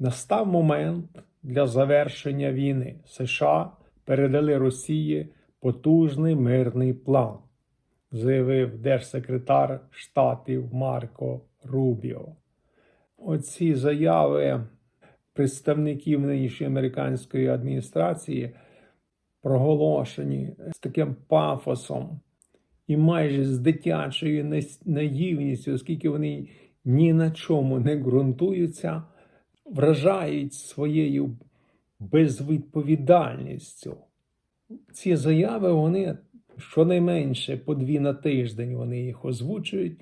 Настав момент для завершення війни. США передали Росії потужний мирний план, заявив держсекретар штатів Марко Рубіо. Оці заяви представників нинішньої американської адміністрації проголошені з таким пафосом і майже з дитячою наївністю, оскільки вони ні на чому не ґрунтуються, вражають своєю безвідповідальністю. Ці заяви вони щонайменше по дві на тиждень вони їх озвучують,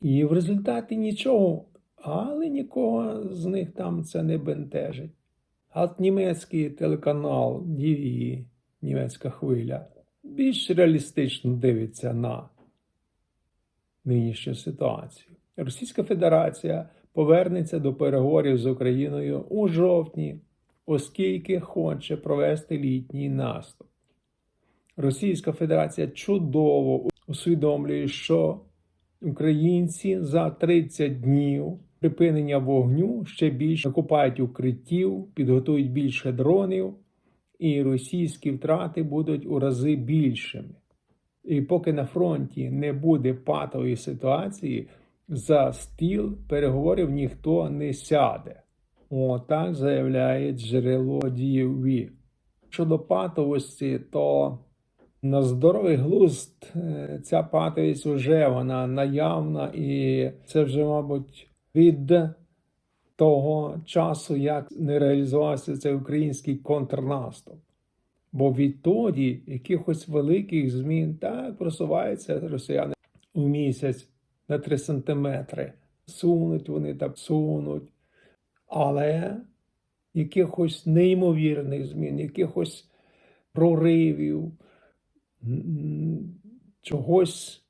і в результаті нічого, але нікого з них там це не бентежить. От німецький телеканал DVI, німецька хвиля, більш реалістично дивиться на нинішню ситуацію. Російська Федерація повернеться до переговорів з Україною у жовтні, оскільки хоче провести літній наступ. Російська Федерація чудово усвідомлює, що українці за 30 днів припинення вогню ще більше накопають укриттів, підготують більше дронів, і російські втрати будуть у рази більшими. І поки на фронті не буде патової ситуації, за стіл переговорів ніхто не сяде. Отак заявляє джерело DV. Щодо патовості, то на здоровий глузд е, ця патовість вже вона наявна, і це вже, мабуть, від того часу, як не реалізувався цей український контрнаступ. Бо відтоді якихось великих змін так просуваються росіяни у місяць на 3 сантиметри. Сунуть вони так сунуть. Але якихось неймовірних змін, якихось проривів, чогось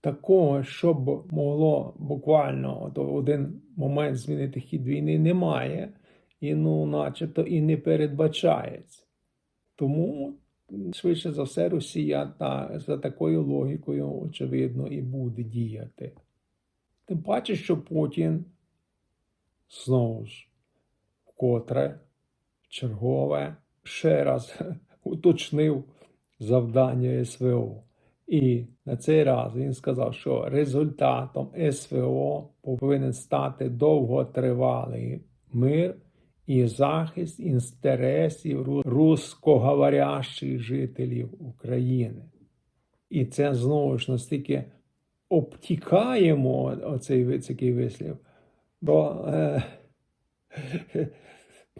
такого, щоб могло буквально в один момент змінити хід війни, немає. І ну, начебто, і не передбачається. Тому, швидше за все, Росія та, за такою логікою, очевидно, і буде діяти. Тим паче, що Путін знову ж вкотре, чергове, ще раз уточнив завдання СВО. І на цей раз він сказав, що результатом СВО повинен стати довготривалий мир і захист інтересів рускоговорящих жителів України. І це знову ж настільки обтікаємо оцей такий вислів, бо е,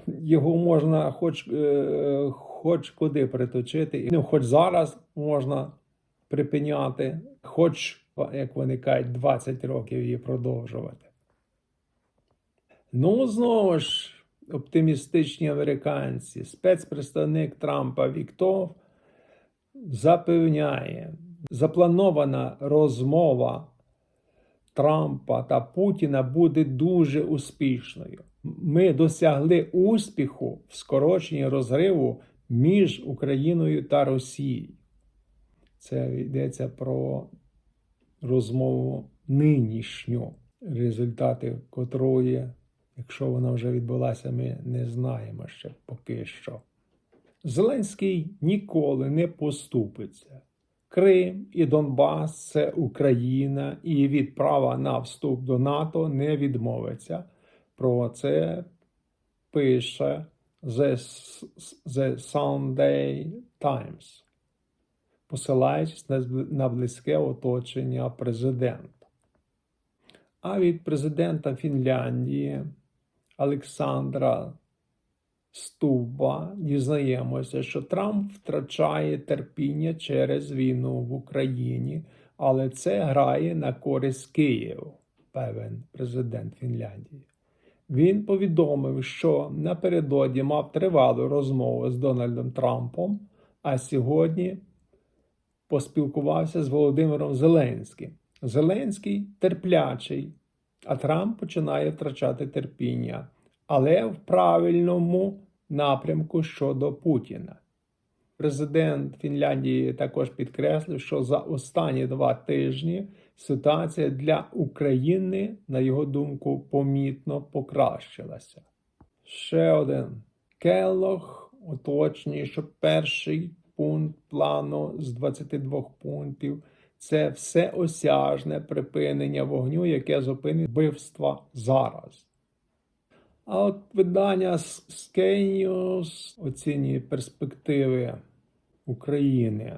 його можна хоч, е, хоч куди приточити, ну, хоч зараз можна припиняти, хоч, як вони кажуть, 20 років її продовжувати. Ну, знову ж, оптимістичні американці, спецпредставник Трампа Віктов запевняє, запланована розмова Трампа та Путіна буде дуже успішною. Ми досягли успіху в скороченні розриву між Україною та Росією. Це йдеться про розмову нинішню, результати котрої, якщо вона вже відбулася, ми не знаємо ще поки що. Зеленський ніколи не поступиться. Крим і Донбас це Україна, і від права на вступ до НАТО не відмовиться. Про це пише The, Sunday Times, посилаючись на близьке оточення президента. А від президента Фінляндії Олександра Стуба дізнаємося, що Трамп втрачає терпіння через війну в Україні, але це грає на користь Києву, певен президент Фінляндії. Він повідомив, що напередодні мав тривалу розмову з Дональдом Трампом, а сьогодні поспілкувався з Володимиром Зеленським. Зеленський терплячий, а Трамп починає втрачати терпіння, але в правильному напрямку щодо Путіна. Президент Фінляндії також підкреслив, що за останні два тижні ситуація для України, на його думку, помітно покращилася. Ще один. Келлог уточнює, що перший пункт плану з 22 пунктів це всеосяжне припинення вогню, яке зупинить вбивства зараз. А от видання News оцінює перспективи України.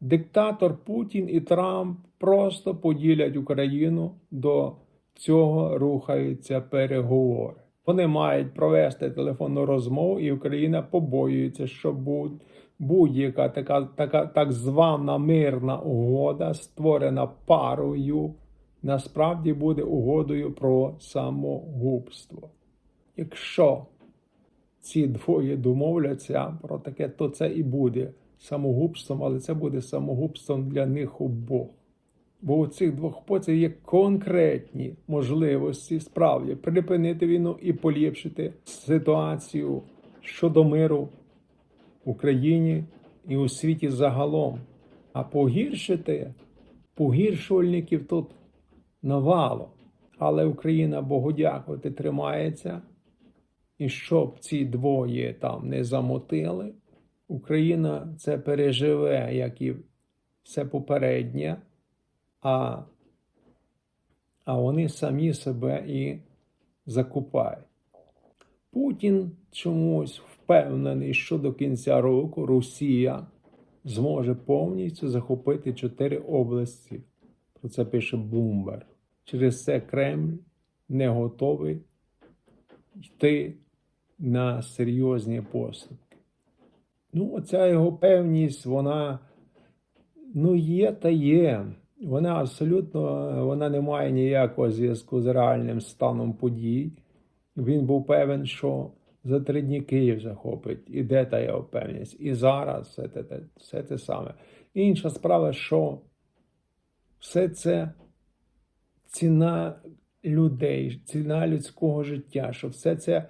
Диктатор Путін і Трамп просто поділять Україну. До цього рухаються переговори. Вони мають провести телефонну розмову, і Україна побоюється, що будь- будь-яка така, така так звана мирна угода, створена парою, насправді буде угодою про самогубство. Якщо ці двоє домовляться про таке, то це і буде самогубством, але це буде самогубством для них обох. Бо у цих двох поців є конкретні можливості справді припинити війну і поліпшити ситуацію щодо миру в Україні і у світі загалом. А погіршити погіршувальників тут навало. Але Україна, Богу дякувати, тримається. І щоб ці двоє там не замотили, Україна це переживе, як і все попереднє, а, а вони самі себе і закупають. Путін чомусь впевнений, що до кінця року Росія зможе повністю захопити чотири області. Про це пише Bloomberg. Через це Кремль не готовий йти на серйозні поступки. Ну, оця його певність, вона ну, є та є. Вона абсолютно вона не має ніякого зв'язку з реальним станом подій. Він був певен, що за три дні Київ захопить. І де та його певність? І зараз все те, все те саме. Інша справа, що все це ціна людей, ціна людського життя, що все це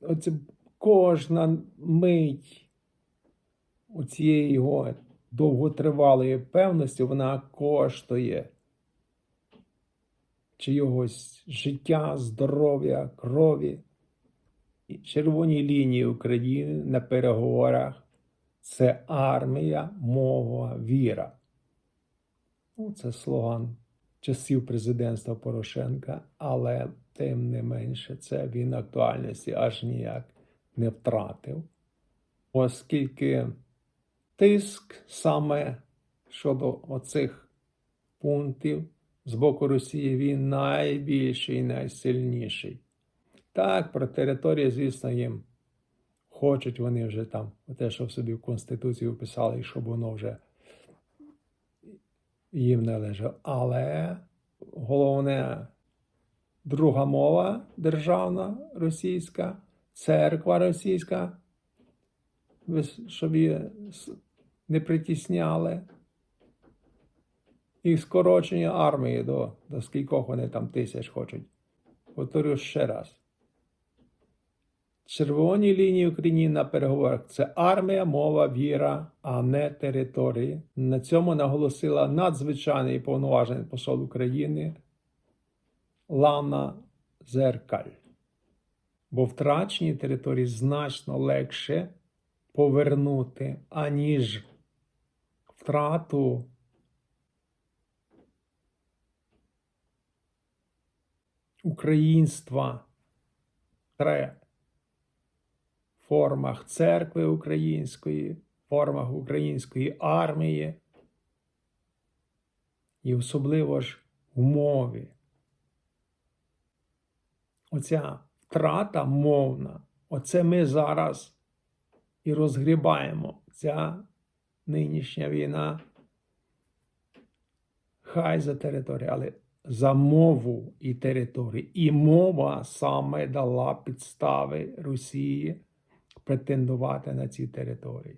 оце кожна мить цієї його довготривалої певності, вона коштує чийогось життя, здоров'я, крові. І червоні лінії України на переговорах це армія, мова, віра. Ну, це слоган часів президентства Порошенка, але тим не менше це він актуальності аж ніяк не втратив, оскільки тиск саме щодо оцих пунктів з боку Росії він найбільший і найсильніший. Так, про територію, звісно, їм хочуть вони вже там, те, що собі в Конституцію вписали, і щоб воно вже їм належало. Але головне, друга мова державна російська, церква російська, щоб її не притісняли. І скорочення армії до, до скількох вони там тисяч хочуть. Повторю ще раз. Червоні лінії Україні на переговорах це армія, мова, віра, а не території. На цьому наголосила надзвичайний повноважений посол України Лана Зеркаль. Бо втрачені території значно легше повернути, аніж втрату українства формах церкви української, формах української армії, і особливо ж в мові. Оця втрата мовна, оце ми зараз і розгрібаємо. Ця нинішня війна. Хай за територію, але за мову і територію. І мова саме дала підстави Росії претендувати на ці території.